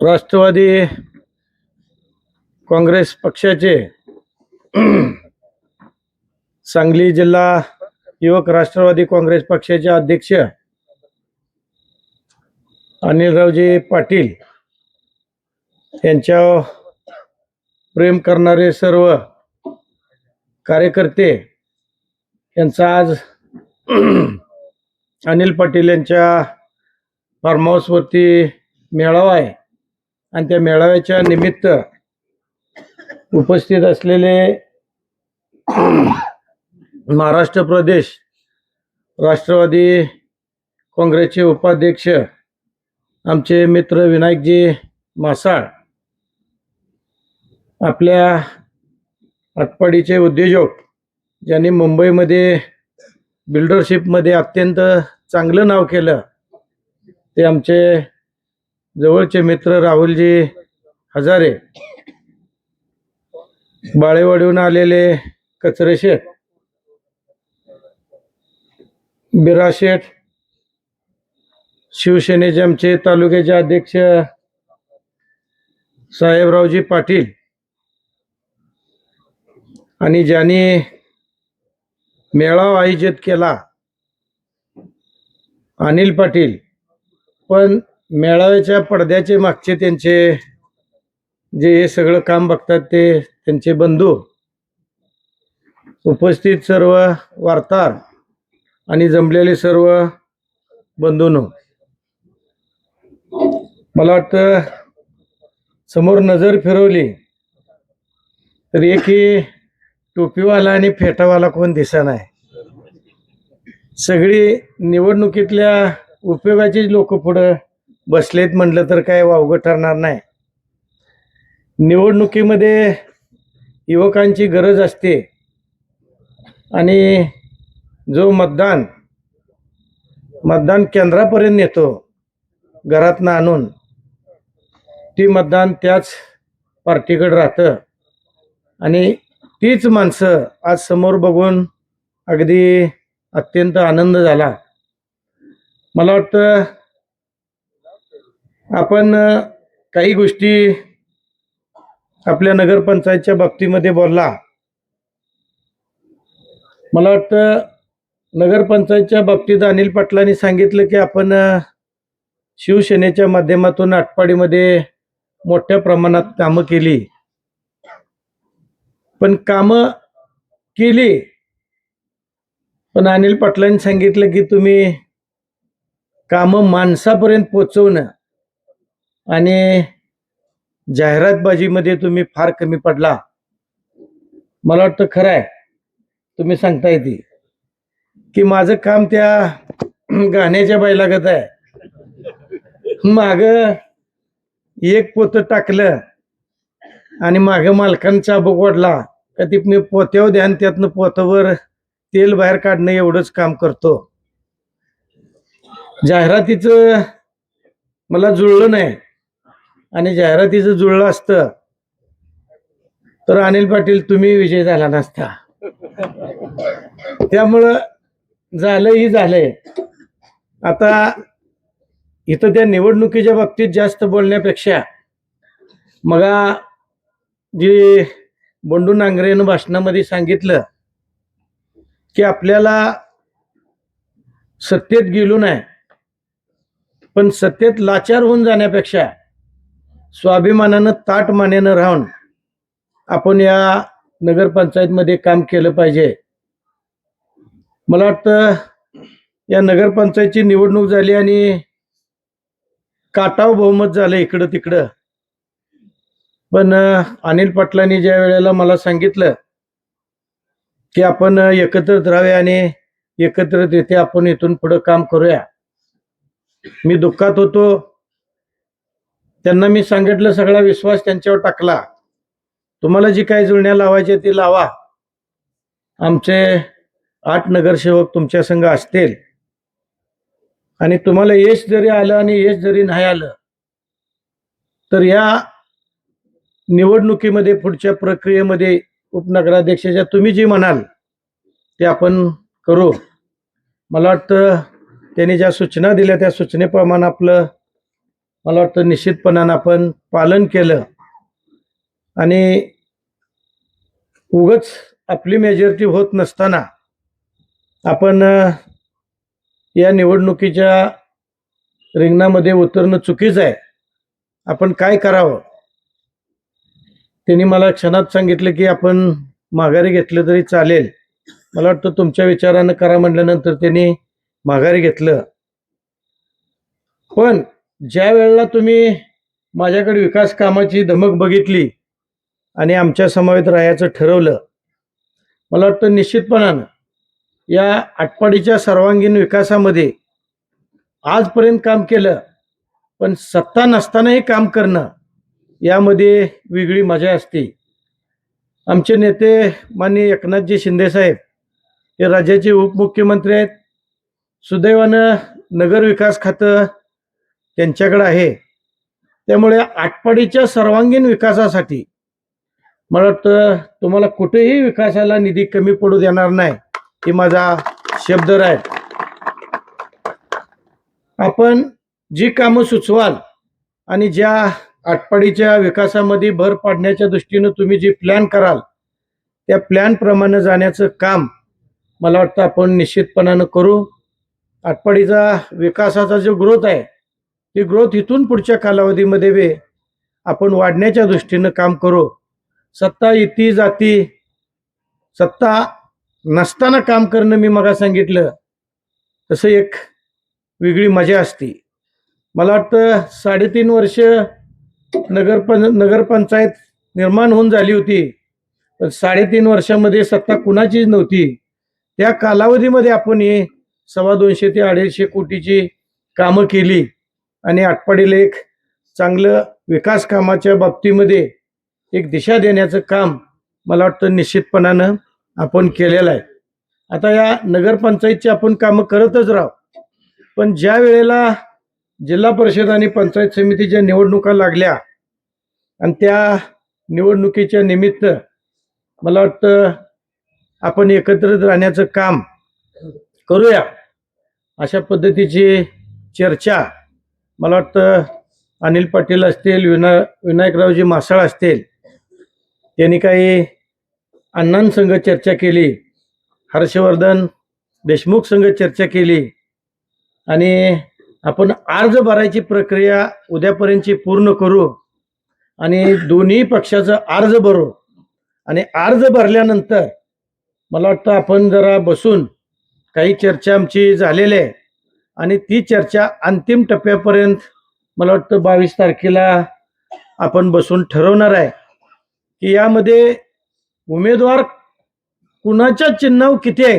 राष्ट्रवादी काँग्रेस पक्षाचे सांगली जिल्हा युवक राष्ट्रवादी काँग्रेस पक्षाचे अध्यक्ष अनिलरावजी पाटील यांच्या प्रेम करणारे सर्व कार्यकर्ते यांचा आज अनिल पाटील यांच्या फार्म हाऊसवरती मेळावा आहे. आणि त्या मेळाव्याच्या निमित्त उपस्थित असलेले महाराष्ट्र प्रदेश राष्ट्रवादी काँग्रेसचे उपाध्यक्ष आमचे मित्र विनायकजी मासाळ आपल्या आटपाडीचे उद्योजक ज्यांनी मुंबईमध्ये बिल्डरशिपमध्ये अत्यंत चांगलं नाव केलं ते आमचे जवळचे मित्र राहुलजी हजारे बाळेवाडीहून आलेले कचरे शेठ बिरा शेठ शिवसेनेचे आमचे तालुक्याचे अध्यक्ष साहेबरावजी पाटील आणि ज्यांनी मेळावा आयोजित केला अनिल पाटील. पण मेळाव्याच्या पडद्याचे मागचे त्यांचे जे हे सगळं काम बघतात ते त्यांचे बंधू. उपस्थित सर्व वार्ताहर आणि जमलेले सर्व बंधूनो. मला वाटतं समोर नजर फिरवली तर एकही टोपीवाला आणि फेटावाला कोण दिसा नाही. सगळी निवडणुकीतल्या उपयोगाचीच लोक पुढं बसलेत म्हटलं तर काय वावगं ठरणार नाही. निवडणुकीमध्ये युवकांची गरज असते. आणि जो मतदान मतदान केंद्रापर्यंत नेतो घरातनं आणून ती मतदान त्याच पार्टीकडे राहतं. आणि तीच माणसं आज समोर बघून अगदी अत्यंत आनंद झाला. मला वाटतं आपण काही गोष्टी आपल्या नगरपंचायतच्या बाबतीमध्ये बोलला. मला वाटतं नगरपंचायतच्या बाबतीत अनिल पाटलांनी सांगितलं की आपण शिवसेनेच्या माध्यमातून आटपाडीमध्ये मोठ्या प्रमाणात कामं केली. पण कामं केली. पण अनिल पाटलांनी सांगितलं की तुम्ही कामं माणसापर्यंत पोचवणं आणि जाहिरातबाजीमध्ये तुम्ही फार कमी पडला. मला वाटतं खरं आहे. तुम्ही सांगता येते की माझं काम त्या गाण्याच्या बैलागत आहे. माग एक पोतं टाकलं आणि माग मालकांचा चाबूक वाढला का ती मी पोत्यावर ध्यान त्यातनं पोतावर तेल बाहेर काढणं एवढंच काम करतो. जाहिरातीचं मला जुळलं नाही. आणि जाहिरातीचं जुळलं असतं तर अनिल पाटील तुम्ही विजय झाला नसता. त्यामुळं झालंही झालंय. आता इथं त्या निवडणुकीच्या बाबतीत जास्त बोलण्यापेक्षा मगा जे बंडू नांगरेनं भाषणामध्ये सांगितलं की आपल्याला सत्तेत गेलो नाही पण सत्तेत लाचार होऊन जाण्यापेक्षा स्वाभिमानानं ताट मानेनं राहून आपण या नगरपंचायतमध्ये काम केलं पाहिजे. मला वाटतं या नगरपंचायतची निवडणूक झाली आणि काटाव बहुमत झालं इकडं तिकडं. पण अनिल पाटलांनी ज्या वेळेला मला सांगितलं की आपण एकत्रित राहूया आणि एकत्रित येथे आपण इथून पुढं काम करूया. मी दुःखात होतो. त्यांना मी सांगितलं सगळा विश्वास त्यांच्यावर टाकला. तुम्हाला जी काही जुळण्या लावायची ती लावा. आमचे आठ नगरसेवक तुमच्या संघ असतील. आणि तुम्हाला यश जरी आलं आणि यश जरी नाही आलं तर या निवडणुकीमध्ये पुढच्या प्रक्रियेमध्ये उपनगराध्यक्षाच्या तुम्ही जे म्हणाल ते आपण करू. मला वाटतं त्यांनी ज्या सूचना दिल्या त्या सूचनेप्रमाणे आपलं मला वाटतं निश्चितपणानं आपण पालन केलं. आणि उगच आपली मेजॉरिटी होत नसताना आपण या निवडणुकीच्या रिंगणामध्ये उतरणं चुकीचं आहे. आपण काय करावं? त्यांनी मला क्षणात सांगितलं की आपण माघारी घेतलं तरी चालेल. मला वाटतं तुमच्या विचारानं करा म्हटल्यानंतर त्यांनी माघारी घेतलं. पण ज्या वेळेला तुम्ही माझ्याकडे विकास कामाची धमक बघितली आणि आमच्या समवेत राहायचं ठरवलं मला वाटतं निश्चितपणानं या आटपाडीच्या सर्वांगीण विकासामध्ये आजपर्यंत काम केलं पण सत्ता नसतानाही काम करणं यामध्ये वेगळी मजा असते. आमचे नेते माननीय एकनाथजी शिंदेसाहेब हे राज्याचे उपमुख्यमंत्री आहेत. सुदैवानं नगर विकास खातं त्यांच्याकडे आहे. त्यामुळे आटपाडीच्या सर्वांगीण विकासासाठी मला वाटतं तुम्हाला कुठेही विकासाला निधी कमी पडू देणार नाही ही माझा शब्द राहील. आपण जी कामं सुचवाल आणि ज्या आटपाडीच्या विकासामध्ये भर पाडण्याच्या दृष्टीनं तुम्ही जी प्लॅन कराल त्या प्लॅनप्रमाणे जाण्याचं काम मला वाटतं आपण निश्चितपणानं करू. आटपाडीचा विकासाचा जो ग्रोथ आहे ती ग्रोथ इथून पुढच्या कालावधीमध्ये वे आपण वाढण्याच्या दृष्टीनं काम करू. सत्ता इति जाती सत्ता नसताना काम करणं मी मगा सांगितलं. तसं एक वेगळी मजा असते. मला वाटतं साडेतीन वर्ष नगरपं नगरपंचायत निर्माण होऊन झाली होती. पण साडेतीन वर्षामध्ये सत्ता कुणाचीच नव्हती. त्या कालावधीमध्ये आपण हे सव्वा दोनशे ते अडीचशे कोटीची कामं केली. आणि आटपाडीला एक चांगलं विकास कामाच्या बाबतीमध्ये एक दिशा देण्याचं काम मला वाटतं निश्चितपणानं आपण केलेलं आहे. आता या नगरपंचायतची आपण कामं करतच राहू. पण ज्या वेळेला जिल्हा परिषद आणि पंचायत समितीच्या निवडणुका लागल्या आणि त्या निवडणुकीच्या निमित्त मला वाटतं आपण एकत्रित राहण्याचं काम करूया अशा पद्धतीची चर्चा मला वाटतं अनिल पाटील असतील विना विनायकरावजी मासाळ असतील त्यांनी काही अण्णांसंग चर्चा केली हर्षवर्धन देशमुख संघ चर्चा केली आणि आपण अर्ज भरायची प्रक्रिया उद्यापर्यंतची पूर्ण करू आणि दोन्ही पक्षाचं अर्ज भरू. आणि अर्ज भरल्यानंतर मला वाटतं आपण जरा बसून काही चर्चा आमची झालेली आहे. आणि ती चर्चा अंतिम टप्प्यापर्यंत मला वाटतं बावीस तारखेला आपण बसून ठरवणार आहे. की यामध्ये उमेदवार कुणाच्या चिन्हाव किती आहे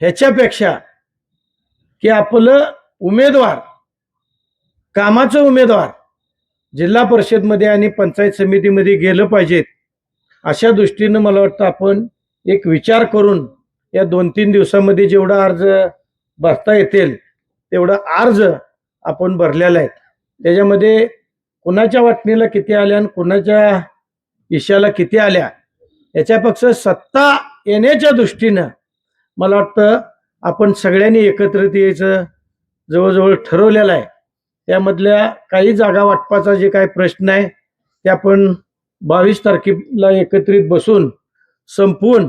ह्याच्यापेक्षा की आपलं उमेदवार कामाचं उमेदवार जिल्हा परिषदमध्ये आणि पंचायत समितीमध्ये गेलं पाहिजेत अशा दृष्टीनं मला वाटतं आपण एक विचार करून या दोन तीन दिवसामध्ये जेवढा अर्ज भरता येतील तेवढा अर्ज आपण भरलेला आहे. त्याच्यामध्ये कुणाच्या वाटणीला किती आल्या आणि कुणाच्या इशाला किती आल्या याच्यापेक्षा सत्ता येण्याच्या दृष्टीनं मला वाटतं आपण सगळ्यांनी एकत्रित यायचं जवळजवळ ठरवलेलं आहे. त्यामधल्या काही जागा वाटपाचा जे काय प्रश्न आहे ते आपण बावीस तारखेला एकत्रित बसून संपवून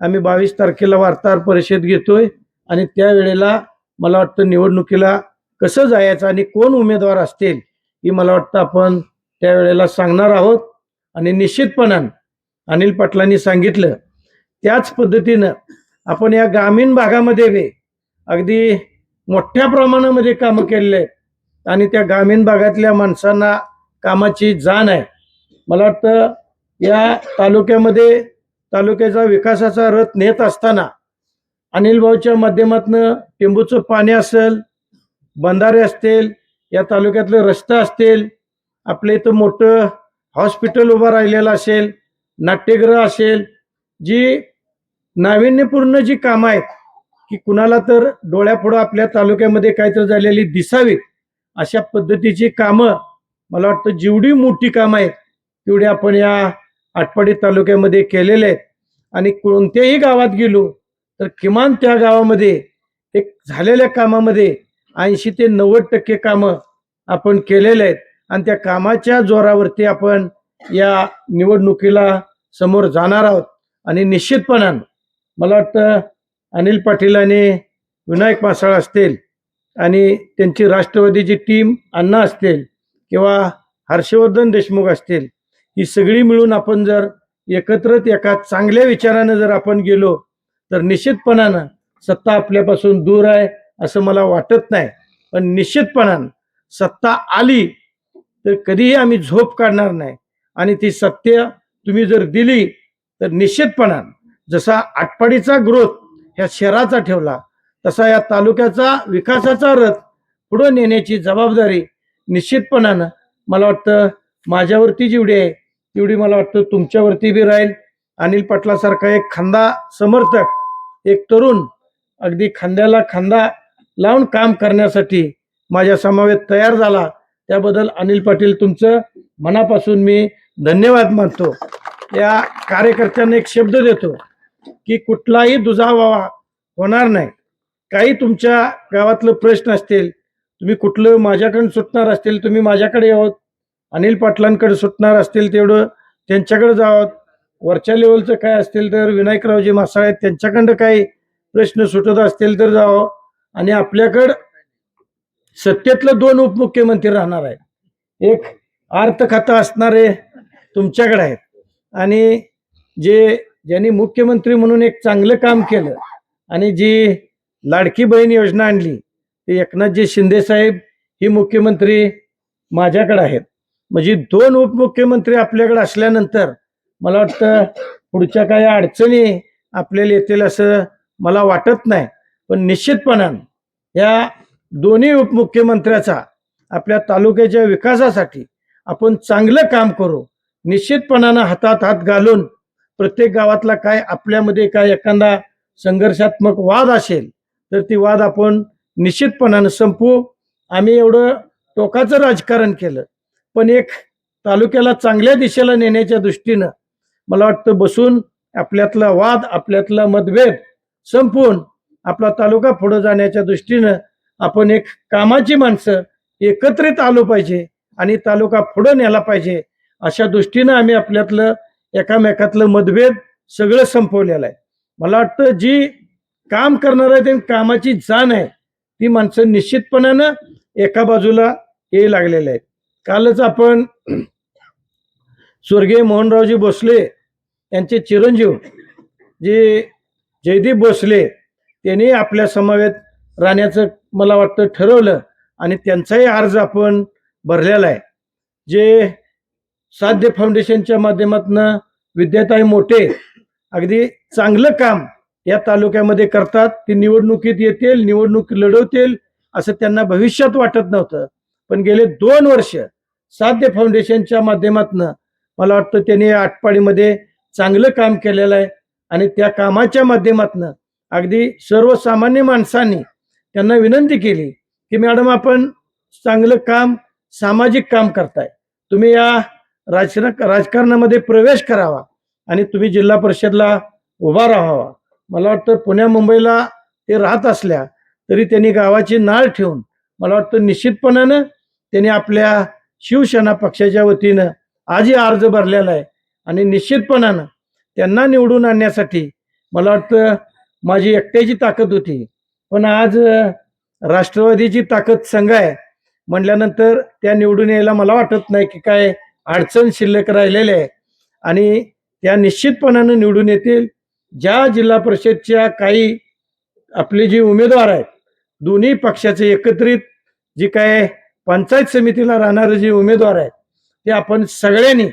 आम्ही बावीस तारखेला वार्ताहर परिषद घेतोय आणि त्यावेळेला मला वाटतं निवडणुकीला कसं जायचं आणि कोण उमेदवार असतील ही मला वाटतं आपण त्यावेळेला सांगणार आहोत. आणि निश्चितपणानं अनिल पाटलांनी सांगितलं त्याच पद्धतीनं आपण या ग्रामीण भागामध्ये बी अगदी मोठ्या प्रमाणामध्ये कामं केलेले आहेत. आणि त्या ग्रामीण भागातल्या माणसांना कामाची जाण आहे. मला वाटतं या तालुक्यामध्ये तालुक्याचा विकासाचा रथ नेत असताना अनिल भाऊच्या माध्यमातनं टेंबूचं पाणी असेल बंधारे असतील या तालुक्यातले रस्ते असतील आपल्या इथं मोठं हॉस्पिटल उभं राहिलेलं असेल नाट्यगृह असेल जी नाविन्यपूर्ण जी कामं आहेत की कुणाला तर डोळ्यापुढं आपल्या तालुक्यामध्ये काहीतरी झालेली दिसावीत अशा पद्धतीची कामं मला वाटतं जेवढी मोठी कामं आहेत तेवढी आपण या आटपाडी तालुक्यामध्ये केलेले आहेत. आणि कोणत्याही गावात गेलो तर किमान त्या गावामध्ये एक झालेल्या कामामध्ये ऐंशी ते नव्वद टक्के कामं आपण केलेले आहेत. आणि त्या कामाच्या जोरावरती आपण या निवडणुकीला समोर जाणार आहोत. आणि निश्चितपणानं मला वाटतं अनिल पाटील आणि विनायक मासाळ असतील आणि त्यांची राष्ट्रवादीची टीम अण्णा असतील किंवा हर्षवर्धन देशमुख असतील ही सगळी मिळून आपण जर एकत्रच एका चांगल्या विचारानं जर आपण गेलो तर निश्चितपणानं सत्ता आपल्यापासून दूर आहे असं मला वाटत नाही. पण निश्चितपणानं सत्ता आली तर कधीही आम्ही झोप काढणार नाही. आणि ती सत्य तुम्ही जर दिली तर निश्चितपणानं जसा आटपाडीचा ग्रोथ ह्या शहराचा ठेवला तसा या तालुक्याचा विकासाचा रथ पुढे नेण्याची जबाबदारी निश्चितपणानं मला वाटतं माझ्यावरती जेवढी आहे तेवढी मला वाटतं तुमच्यावरती बी राहील. अनिल पाटलासारखा एक खांदा समर्थक एक तरुण अगदी खांद्याला खांदा लावून काम करण्यासाठी माझ्या समावेत तयार झाला. त्याबद्दल अनिल पाटील तुमचं मनापासून मी धन्यवाद मानतो. या कार्यकर्त्यांना एक शब्द देतो की कुठलाही दुजावावा होणार नाही. काही तुमच्या गावातलं प्रश्न असतील तुम्ही कुठलं माझ्याकडून सुटणार असतील तुम्ही माझ्याकडे आहोत. अनिल पाटलांकडे सुटणार असतील तेवढं त्यांच्याकडे जावं. वरच्या लेवलचं काय असतील तर विनायकरावजी मासाळ आहेत त्यांच्याकडं काही प्रश्न सुटत असतील तर जावं. आणि आपल्याकडं सत्तेतलं दोन उपमुख्यमंत्री राहणार आहेत. एक अर्थ खातं असणारे तुमच्याकडे आहेत. आणि जे ज्यांनी मुख्यमंत्री म्हणून एक चांगलं काम केलं आणि जी लाडकी बहीण योजना आणली ते एकनाथजी शिंदे साहेब ही मुख्यमंत्री माझ्याकडे आहेत. म्हणजे दोन उपमुख्यमंत्री आपल्याकडे असल्यानंतर मला वाटतं पुढच्या काही अडचणी आपल्याला येतील असं मला वाटत नाही. पण निश्चितपणानं या दोन्ही उपमुख्यमंत्र्याचा आपल्या तालुक्याच्या विकासासाठी आपण चांगलं काम करू. निश्चितपणानं हातात हात घालून प्रत्येक गावातला काय आपल्यामध्ये काय एखादा संघर्षात्मक वाद असेल तर ती वाद आपण निश्चितपणानं संपवू. आम्ही एवढं टोकाचं राजकारण केलं. पण एक तालुक्याला चांगल्या दिशेला नेण्याच्या दृष्टीनं मला वाटतं बसून आपल्यातला वाद आपल्यातला मतभेद संपवून आपला तालुका पुढे जाण्याच्या दृष्टीनं आपण एक कामाची माणसं एकत्रित आलो पाहिजे आणि तालुका पुढे नेला पाहिजे अशा दृष्टीनं आम्ही आपल्यातलं एकामेकातलं मतभेद सगळं संपवलेलं आहे. मला वाटतं जी काम करणार आहे ते कामाची जाण आहे ती माणसं निश्चितपणानं एका बाजूला ये लागलेले आहेत. कालच आपण स्वर्गीय मोहनरावजी भोसले यांचे चिरंजीव जे जयदीप भोसले त्यांनी आपल्या समवेत राहण्याचं मला वाटतं ठरवलं आणि त्यांचाही अर्ज आपण भरलेला आहे. जे साध्य फाउंडेशनच्या माध्यमातून विद्याताई मोठे अगदी चांगलं काम या तालुक्यामध्ये करतात. ते निवडणुकीत येतील निवडणूक लढवतील असं त्यांना भविष्यात वाटत नव्हतं. पण गेले दोन वर्ष साध्य फाउंडेशनच्या माध्यमातून मला वाटतं त्यांनी आटपाडीमध्ये चांगलं काम केलेलं आहे. आणि त्या कामाच्या माध्यमातून अगदी सर्वसामान्य माणसांनी त्यांना विनंती केली की मॅडम आपण चांगलं काम सामाजिक काम करताय. तुम्ही या राजकारण राजकारणामध्ये प्रवेश करावा आणि तुम्ही जिल्हा परिषदला उभा राहावा. मला वाटतं पुण्या मुंबईला ते राहत असल्या तरी त्यांनी गावाची नाळ ठेवून मला वाटतं निश्चितपणानं त्यांनी आपल्या शिवसेना पक्षाच्या वतीनं आजही अर्ज भरलेला आहे. आणि निश्चितपणानं त्यांना निवडून आणण्यासाठी मला वाटतं माझी एकट्याची ताकद होती. पण आज राष्ट्रवादीची ताकद संघ आहे. म्हटल्यानंतर त्या निवडून यायला मला वाटत नाही की काय अडचण शिल्लक राहिलेली आहे. आणि त्या निश्चितपणानं निवडून येतील ज्या जिल्हा परिषदच्या काही आपले जे उमेदवार आहेत दोन्ही पक्षाचे एकत्रित जी काय पंचायत समितीला राहणारे जे उमेदवार आहेत ते आपण सगळ्यांनी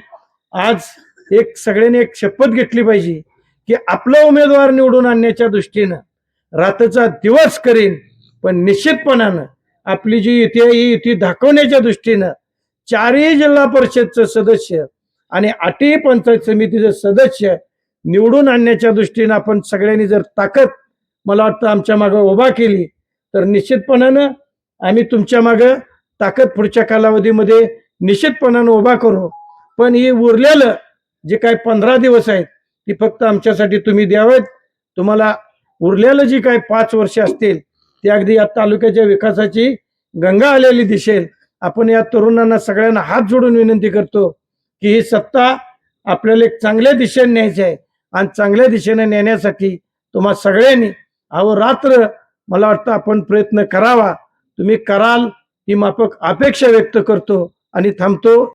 आज एक सगळ्यांनी एक शपथ घेतली पाहिजे की आपला उमेदवार निवडून आणण्याच्या दृष्टीनं रात्रीचा दिवस करीन पण निश्चितपणानं आपली जी युती आहे ही युती दाखवण्याच्या दृष्टीनं चारही जिल्हा परिषदचं सदस्य आणि आठही पंचायत समितीचं सदस्य निवडून आणण्याच्या दृष्टीनं आपण सगळ्यांनी जर ताकद मला वाटतं आमच्या मागं उभा केली तर निश्चितपणानं आम्ही तुमच्या मागं ताकद पुढच्या कालावधीमध्ये निश्चितपणानं उभा करू. पण ही उरलेलं जे काय पंधरा दिवस आहेत ती फक्त आमच्यासाठी तुम्ही द्यावेत. तुम्हाला उरलेलं जी काय पाच वर्ष असतील ती अगदी या तालुक्याच्या विकासाची गंगा आलेली दिसेल. आपण या तरुणांना सगळ्यांना हात जोडून विनंती करतो की ही सत्ता आपल्याला एक चांगल्या दिशेने न्यायची आहे. आणि चांगल्या दिशेने नेण्यासाठी तुम्हा सगळ्यांनी अहोरात्र मला वाटतं आपण प्रयत्न करावा. तुम्ही कराल ही माफक अपेक्षा व्यक्त करतो. आणि थांबतो.